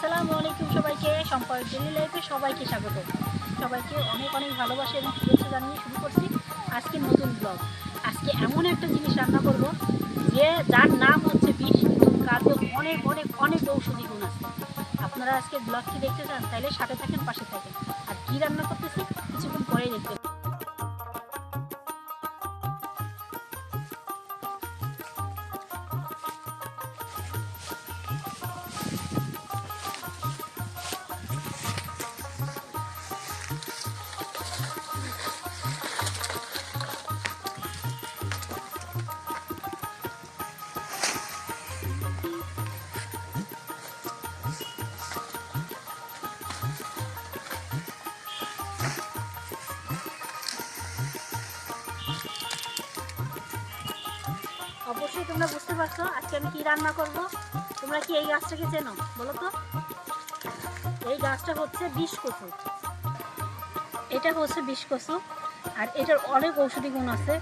আসসালামু আলাইকুম সবাইকে সম্পর্ক ডেলি লাইফে সবাইকে স্বাগত। সবাইকে অনেক অনেক ভালোবাসা এবং শুভেচ্ছা জানিয়ে শুরু করছি আজকে নতুন ব্লগ আজকে এমন একটা জিনিস রান্না করব যে যার নাম হচ্ছে বিষ এবং কাজে অনেক অনেক অনেক ঔষধি গুণ আছে। আপনারা আজকে ব্লগটি দেখতে চান, তাইলে সাথে থাকেন, পাশে থাকেন। আর কী রান্না অবশ্যই তোমরা বুঝতে পারছ আজকে আমি কি রান্না করব। তোমরা কি এই গাছটাকে চেনো? বলো তো। এই গাছটা হচ্ছে বিষ কচু এটা হচ্ছে বিষ কচু আর এটার অনেক ঔষধি গুণ আছে।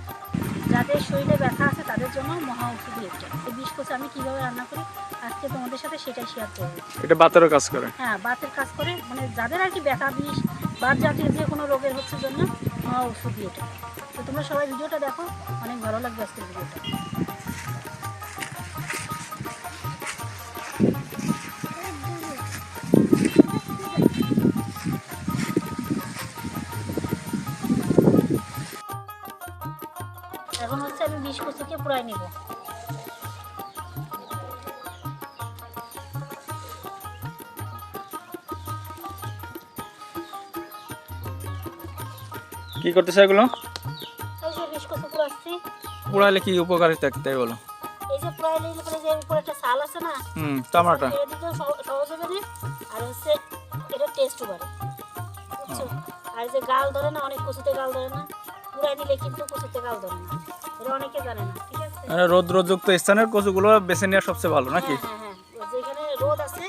যাদের শরীরে ব্যথা আছে তাদের জন্য মহা ঔষধি এটা। এই বিষ কচু আমি কীভাবে রান্না করি আজকে তোমাদের সাথে সেটাই শেয়ার করব। এটা বাতেরও কাজ করে। হ্যাঁ বাতের কাজ করে। মানে যাদের আর কি ব্যথা বিষ বাত জাতীয় যে কোনো রোগের হচ্ছে জন্য মহা ঔষধি এটা। তো তোমরা সবাই ভিডিওটা দেখো। অনেক ভালো লাগবে আজকের ভিডিওটা। পুরাই নেব। কি করতেছে এগুলো? এই যে বিষ কচু পুরাচ্ছি কি উপকারিতা তাই বলো এই যে পুরাইলে উপরে যে উপরে একটা ছাল আছে না হুম টমাটো। এটা দিতেও সহজ হবে আর হচ্ছে এটা টেস্ট বাড়ে। আর যে গাল ধরে না অনেক কচুতে গাল ধরে না পুরাই দিলে কিন্তু কচুতে গাল ধরে না। এটা অনেকে জানে না ঠিক আছে? মানে রোদ রোদযুক্ত স্থানের কচুগুলো বেছে নেওয়া সবচেয়ে ভালো নাকি? হ্যাঁ হ্যাঁ হ্যাঁ। যেখানে রোদ আছে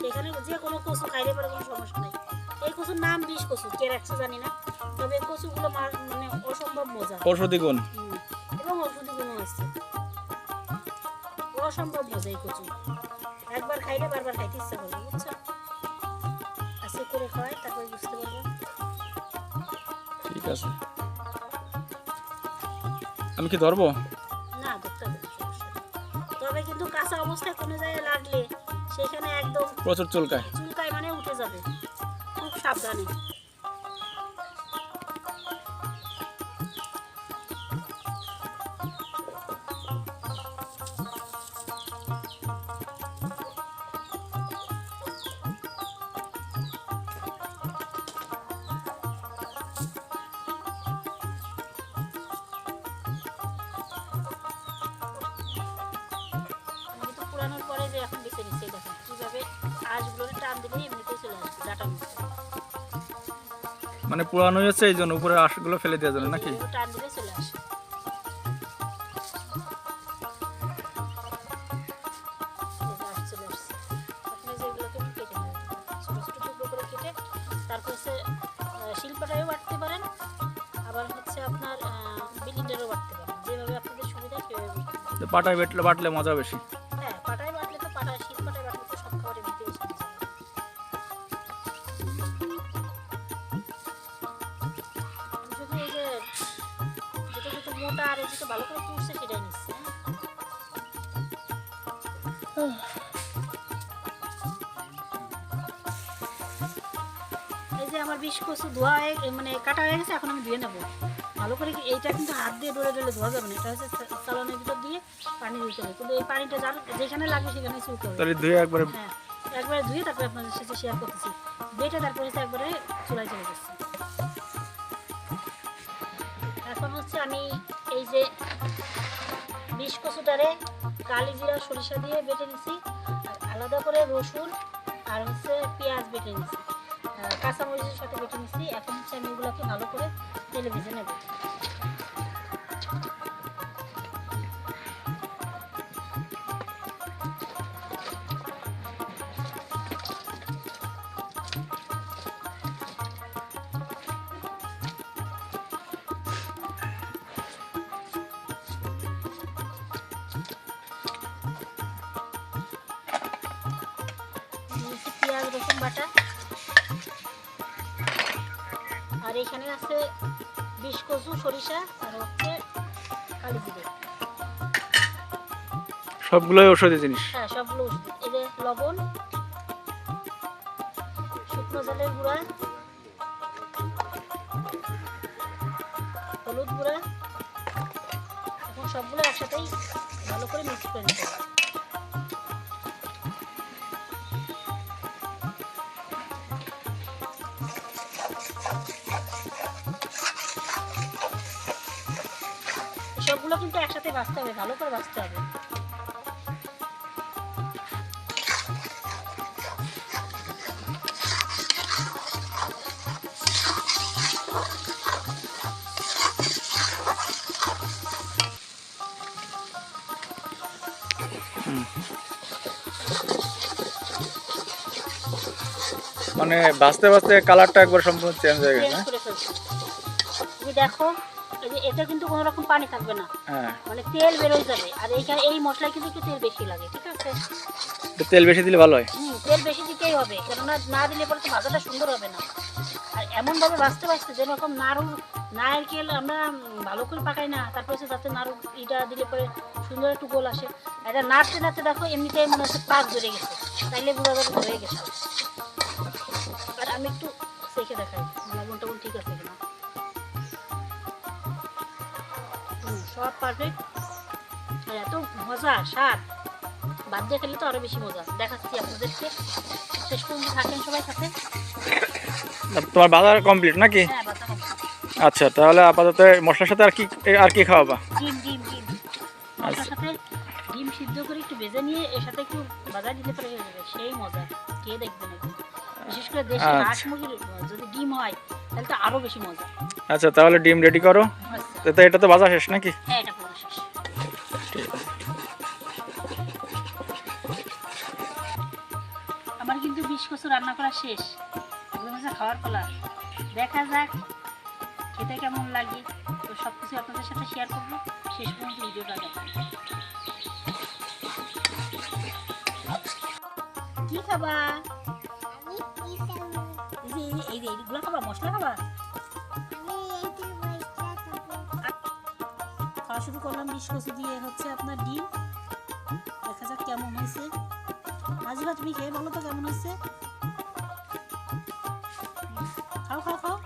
সেখানে যে কোনো কচু খাইলে পরে কোনো সমস্যা নেই। এই কচুর নাম বিষ কচু কে রাখছে জানি না তবে কচুগুলো মানে অসম্ভব মজা। ঔষধি গুণ। এবং ওষুধি গুণও আছে। অসম্ভব মজা এই কচু। একবার খাইলে বারবার খাইতে ইচ্ছা করবে বুঝছ? আজকে করে খাওয়াই তারপরে বুঝতে পারব। ঠিক আছে। আমি কি ধরবো? না ধরতে হবে। তবে কিন্তু কাঁচা অবস্থায় কোনো জায়গায় লাগলে সেখানে একদম প্রচুর চুলকায়। চুলকায় মানে উঠে যাবে। খুব সাবধানে। যে এখন বেছে নিচ্ছি দেখেন কীভাবে আঁশগুলো টান দিলে এমনিতেই চলে আসবে ডাটার মধ্যে মানে পুরানো হচ্ছে এই জন্য উপরে আঁশগুলো ফেলে দেওয়ার জন্য নাকি? টান দিলে চলে আসে। তারপর হচ্ছে পারেন আবার হচ্ছে আপনার পারেন। যেভাবে আপনাদের সুবিধা সেভাবে বাটলে মজা বেশি। যেটা ভালো করে পুষছে সেটাই নিচ্ছে হ্যাঁ। এই যে আমার বিষ কচু ধোয়া হয়ে মানে কাটা হয়ে গেছে এখন আমি ধুয়ে নেব। ভালো করে এইটা কিন্তু হাত দিয়ে ডলে ডলে ধোয়া যাবে না এটা হচ্ছে চালানের ভিতর দিয়ে পানি দিতে হবে কিন্তু এই পানিটা যার যেখানে লাগবে সেখানে চুলতে হবে তাহলে ধুয়ে একবারে হ্যাঁ একবারে ধুয়ে তারপরে আপনাদের সাথে শেয়ার করতেছি। বেটে তারপরে হচ্ছে একবারে চুলাই চলে যাচ্ছে। এখন হচ্ছে আমি এই যে বিষ কচুটারে কালি জিরা, সরিষা দিয়ে বেটে নিছি, আর আলাদা করে রসুন আর হচ্ছে পেঁয়াজ বেটে নিছি। কাঁচামরিচের সাথে বেটে নিছি। এখন হচ্ছে আমি এগুলোকে ভালো করে তেলে ভেজে নেব। বাটা। আর এখানে আছে বিষ কচু সরিষা আর হচ্ছে কালি জিরে। সবগুলোই ঔষধি জিনিস? হ্যাঁ সবগুলো ওষুধ এই যে লবণ শুকনো জলের গুঁড়া হলুদ গুঁড়া এখন সবগুলো একসাথেই ভালো করে মিক্স করে দিতে হবে। সবগুলো কিন্তু একসাথে ভাজতে হবে ভালো করে ভাজতে হবে মানে বাঁচতে বাঁচতে কালারটা একবার সম্পূর্ণ চেঞ্জ হয়ে গেছে হ্যাঁ? তুমি দেখো এতে কিন্তু কোনো রকম পানি থাকবে না। হ্যাঁ। মানে তেল বেরোয় যাবে। আর এইখানে এই মশলায় কিন্তু একটু তেল বেশি লাগে ঠিক আছে? তেল বেশি দিলে ভালো হয়? তেল বেশি দিতেই হবে। কেননা না দিলে পরে তো ভাজাটা সুন্দর হবে না। আর এমনভাবে বাঁচতে বাঁচতে যেরকম নাড়ু নারকেল আমরা ভালো করে পাকাই না তারপরে হচ্ছে যাতে নাড়ু ইটা দিলে পরে সুন্দর একটু গোল আসে। এটা নাড়তে নাড়তে দেখো এমনিতেই মনে হচ্ছে পাক ধরে গেছে। তাইলে বোঝা যাবে ধরে গেছে। আর আমি একটু সেখে দেখাই লবণ টবণ ঠিক আছে কিনা। সব পারফেক্ট আর এত মজা স্বাদ। বাদ দিয়ে খেলে তো আরও বেশি মজা। দেখাচ্ছি আপনাদেরকে। শেষ পর্যন্ত থাকেন সবাই সাথে। তোমার বাজার কমপ্লিট নাকি? হ্যাঁ। আচ্ছা তাহলে আপাতত মশলার সাথে আর কি আর কি খাওয়াবা? ডিম ডিম ডিম। মশলার সাথে ডিম সিদ্ধ করে একটু ভেজে নিয়ে এর সাথে একটু বাজার দিতে পারে হয়ে যাবে। সেই মজা। দেখবেন বিশেষ করে দেশি আচ্ছা। হাঁস মুরগির যদি ডিম হয় তাহলে তো আরও বেশি মজা। আচ্ছা তাহলে ডিম রেডি করো। তো এটা তো বাজা শেষ নাকি? হ্যাঁ আমার কিন্তু বিশ বছর রান্না করা শেষ। খাওয়ার পালা দেখা যাক খেতে কেমন লাগে। তো সব কিছু আপনাদের সাথে শেয়ার করব। শেষ পর্যন্ত ভিডিওটা দেখেন কি খাবা? এই এইগুলো খাবা, মশলা খাবা? শুরু করলাম বিশ কচু দিয়ে হচ্ছে আপনার ডিম। দেখা যাক কেমন হয়েছে। নাজিবা তুমি খেয়ে বলো তো কেমন হয়েছে? খাও খাও খাও।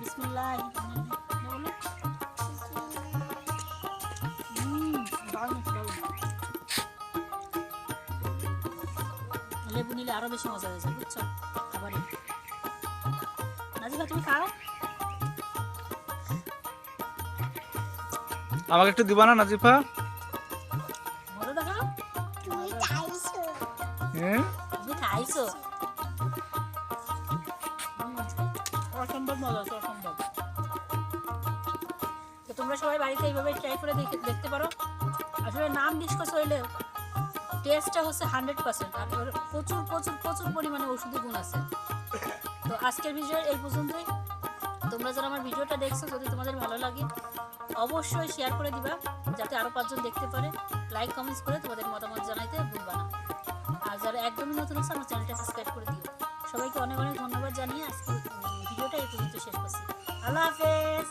বিসমিল্লাহ লেবু নিলে আরও বেশি মজা হয়ে যায়, বুঝছ? খাবারে নাজিবা তুমি খাও। আমাকে একটু দিবা না নাজিফা? তোমরা সবাই বাড়িতে এইভাবে ট্রাই করে দেখতে পারো আসলে নাম ডিসকাস হইলেও টেস্টটা হচ্ছে হান্ড্রেড পার্সেন্ট আর প্রচুর প্রচুর প্রচুর পরিমাণে ওষুধি গুণ আছে তো আজকের ভিডিও এই পর্যন্তই। তোমরা যারা আমার ভিডিওটা দেখছ, যদি তোমাদের ভালো লাগে অবশ্যই শেয়ার করে দিবা, যাতে আরও পাঁচজন দেখতে পারে। লাইক কমেন্টস করে তোমাদের মতামত জানাইতে ভুলবা না। আর যারা একদমই নতুন আছে আমার চ্যানেলটা সাবস্ক্রাইব করে দিও। সবাইকে অনেক অনেক ধন্যবাদ জানিয়ে আজকে ভিডিওটা এই পর্যন্ত শেষ করছি। আল্লাহ হাফেজ!